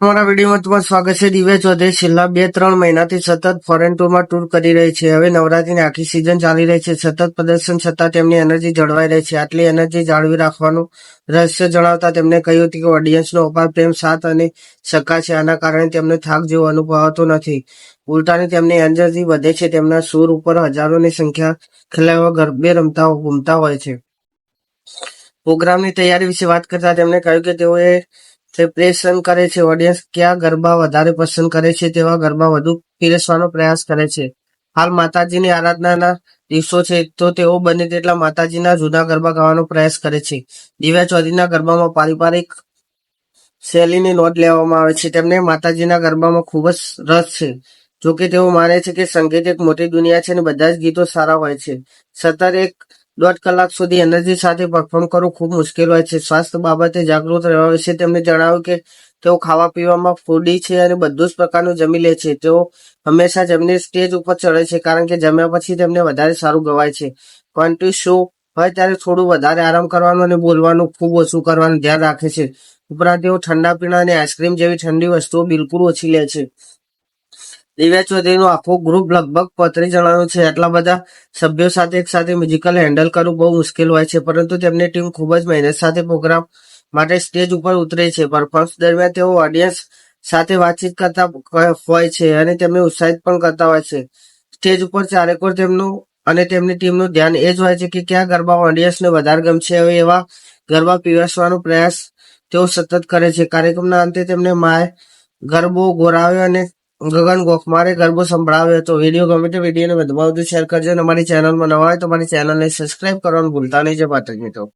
અમારા વિડીયોમાં તમારું સ્વાગત છે. દિવ્યા ચૌધરી છેલ્લા બે, ત્રણ મહિનાથી સતત ફોરેન ટૂરમાં ટૂર કરી રહી છે. હવે નવરાત્રીની આખી સિઝન ચાલી રહી છે. સતત પ્રદર્શન છતાં તેમની એનર્જી જળવાઈ રહી છે. આટલી એનર્જી જાળવી રાખવાનું રહસ્ય જણાવતા તેમણે કહ્યું હતું કે ઓડિયન્સનો અપાર પ્રેમ, સાથ અને સકા છે. આના કારણે તેમને થાક જેવો અનુભવાતો નથી. ઉલટાની તેમની એનર્જી વધે છે. તેમના સૂર ઉપર હજારોની સંખ્યા ખેલાડીઓ ગરબે રમતા ઘૂમતા હોય છે. પ્રોગ્રામની તૈયારી વિશે વાત કરતા તેમણે કહ્યું કે તેઓએ પ્રિપરેશન કરે છે ઓડિયન્સ કયા ગરબા વધારે પસંદ કરે છે તેવા ગરબા વધુ પીરસવાનો પ્રયાસ કરે છે. હાલ માતાજીની આરાધનાના દિવસો છે, તો તેઓ બને તેટલા માતાજીના જૂના ગરબા ગાવાનો પ્રયાસ કરે છે. દિવ્યા ચૌધરીના ગરબામાં પારિવારિક શૈલીની નોંધ લેવામાં આવે છે. તેમને માતાજીના ગરબામાં ખૂબ જ રસ છે. જોકે તેઓ માને છે કે સંગીત એક મોટી દુનિયા છે અને બધા જ ગીતો સારા હોય છે. સતત એક દોઢ કલાક સુધી એનર્જી સાથે પરફોર્મ કરવું ખૂબ મુશ્કેલ હોય છે. સ્વાસ્થ્ય બાબતે જાગૃત રહેવા વિશે તેમણે જણાવ્યું કે તેઓ ખાવા પીવામાં ફૂડી છે અને બધું જ પ્રકારનું જમી લે છે. તેઓ હંમેશા જમીને સ્ટેજ ઉપર ચડે છે કારણ કે જમ્યા પછી તેમને વધારે સારું ગવાય છે. પરંતુ શો હોય ત્યારે થોડું વધારે આરામ કરવાનું અને બોલવાનું ખૂબ ઓછું કરવાનું ધ્યાન રાખે છે. ઉપરાંત તેઓ ઠંડા પીણા અને આઈસ્ક્રીમ જેવી ઠંડી વસ્તુઓ બિલકુલ ઓછી લે છે. દિવ્યા ચૌધરીનું આખું ગ્રુપ લગભગ પત્રી જણાનું છે. એટલા બધા સભ્યો સાથે એક સાથે મ્યુઝિકલ હેન્ડલ કરવું બહુ મુશ્કેલ હોય છે, પરંતુ તેમની ટીમ ખૂબ જ મહેનત સાથે પ્રોગ્રામ માટે સ્ટેજ ઉપર ઉતરે છે. પરફોર્મન્સ દરમિયાન તેઓ ઓડિયન્સ સાથે વાતચીત કરતા હોય છે અને તેમને ઉત્સાહિત પણ કરતા હોય છે. સ્ટેજ ઉપર ચારેકોર તેમનું અને તેમની ટીમનું ધ્યાન એ જ હોય છે કે કયા ગરબા ઓડિયન્સને વધારે ગમશે હવે એવા ગરબા પીરસવાનો પ્રયાસ તેઓ સતત કરે છે. કાર્યક્રમના અંતે તેમને માય ગરબો ગોરાવ્યો અને ગગન ગોખમારે ગરબો સંભળાવ્યો હતો વીડિયો ગમે તો વિડીયોને વધુમાં વધુ શેર કરજો અને અમારી ચેનલમાં નવા હોય તો અમારી ચેનલને સબસ્ક્રાઇબ કરવાનું ભૂલતા નહીં જે પાત્ર મિત્રો.